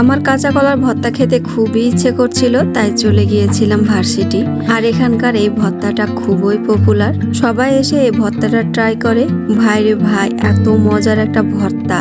আমার কাঁচা কলার ভর্তা খেতে খুবই ইচ্ছে করছিল, তাই চলে গিয়েছিলাম ভার্সিটি। আর এখানকার এই ভর্তাটা খুবই পপুলার সবাই এসে এই ভর্তাটা ট্রাই করে। ভাইরে ভাই, এত মজার একটা ভর্তা।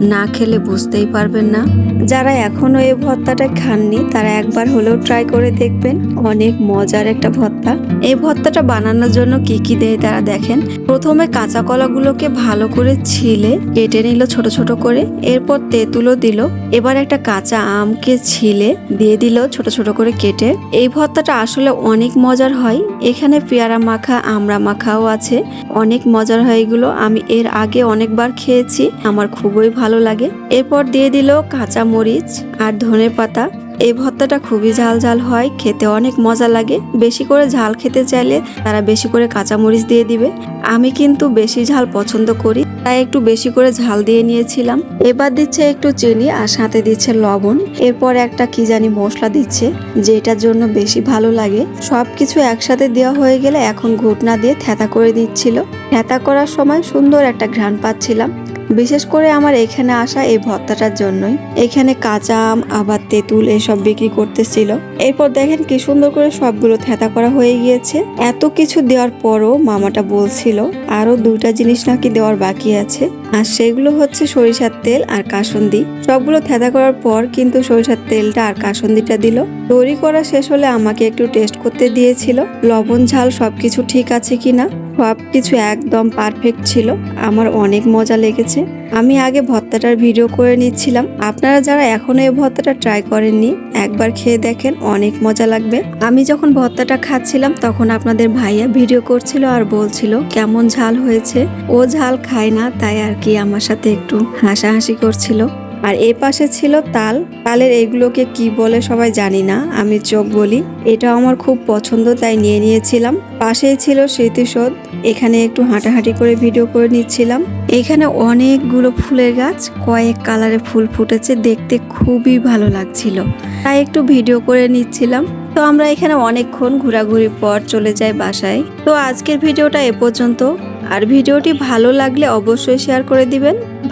না খেলে বুঝতেই পারবেন না। যারা এখনও এই ভর্তাটা খাননি, তারা একবার হলেও ট্রাই করে দেখবেন, অনেক মজার একটা ভর্তা। এই ভর্তাটা বানানোর জন্য কি কি দেয় তারা দেখেন। প্রথমে কাঁচা কলাগুলোকে ভালো করে ছিলে, কেটে নিল ছোট ছোট করে, এরপর তেঁতুলও দিল। এবার একটা কাঁচা আমকে ছিলে, দিয়ে দিল ছোট ছোট করে কেটে। এই ভর্তাটা আসলে অনেক মজার হয়। এখানে পেয়ারা মাখা আমড়া মাখাও আছে। অনেক মজার হয় এগুলো। আমি এর আগে অনেকবার খেয়েছি, আমার খুবই ভালো লাগে। এরপর দিয়ে দিল কাঁচা মরিচ আর ধনে পাতা। এই ভর্তাটা খুবই ঝাল ঝাল হয়, খেতে অনেক মজা লাগে। বেশি করে ঝাল খেতে চাইলে তারা বেশি করে কাঁচামরিচ দিয়ে দিবে। আমি কিন্তু বেশি ঝাল পছন্দ করি, তাই একটু বেশি করে ঝাল দিয়ে নিয়েছিলাম। এবার দিচ্ছে একটু চিনি আর সাথে দিচ্ছে লবণ। এরপর একটা কি জানি মশলা দিচ্ছে, যেটার জন্য বেশি ভালো লাগে। সব কিছু একসাথে দেওয়া হয়ে গেলে এখন ঘুটনা দিয়ে থ্যাতা করে দিচ্ছিল। থ্যাতা করার সময় সুন্দর একটা ঘ্রাণ পাচ্ছিলাম। বিশেষ করে আমার এখানে আসা এই ভর্তাটার জন্যই। এখানে কাঁচা আম, আবার তেঁতুল এসব বিক্রি করতেছিল। এরপর দেখেন কি সুন্দর করে সবগুলো থেতা করা হয়ে গিয়েছে। এত কিছু দেওয়ার পরও মামাটা বলছিল, আরও দুইটা জিনিস নাকি দেওয়ার বাকি আছে। আর সেগুলো হচ্ছে সরিষার তেল আর কাসন্দি। সবগুলো থেতা করার পর কিন্তু সরিষার তেলটা আর কাসন্দিটা দিল। তৈরি করা শেষ হলে আমাকে একটু টেস্ট করতে দিয়েছিল। লবণ, ঝাল সবকিছু ঠিক আছে কিনা? সব কিছু একদম পারফেক্ট ছিল। আমার অনেক মজা লেগেছে। আমি আগে ভর্তাটার ভিডিও করে নিচ্ছিলাম। আপনারা যারা এখনও এই ভর্তাটা ট্রাই করেননি, একবার খেয়ে দেখেন, অনেক মজা লাগবে। আমি যখন ভর্তাটা খাচ্ছিলাম, তখন আপনাদের ভাইয়া ভিডিও করছিল আর বলছিল, কেমন ঝাল হয়েছে? ও ঝাল খায় না, তাই আর কি আমার সাথে একটু হাসাহাসি করছিল। আর এ পাশে ছিল তাল। তালের এগুলোকে কি বলে সবাই জানি না, আমি চোখ বলি। এটা আমার খুব পছন্দ, তাই নিয়ে নিয়েছিলাম। পাশেই ছিল স্মৃতিসৌধ, এখানে একটু হাঁটাহাঁটি করে ভিডিও করে নিচ্ছিলাম। এখানে অনেকগুলো ফুলের গাছ, কয়েক কালারে ফুল ফুটেছে, দেখতে খুবই ভালো লাগছিল। তাই একটু ভিডিও করে নিচ্ছিলাম। তো আমরা এখানে অনেকক্ষণ ঘোরাঘুরি পর চলে যাই বাসায়। তো আজকের ভিডিওটা এ পর্যন্ত। আর ভিডিওটি ভালো লাগলে অবশ্যই শেয়ার করে দিবেন।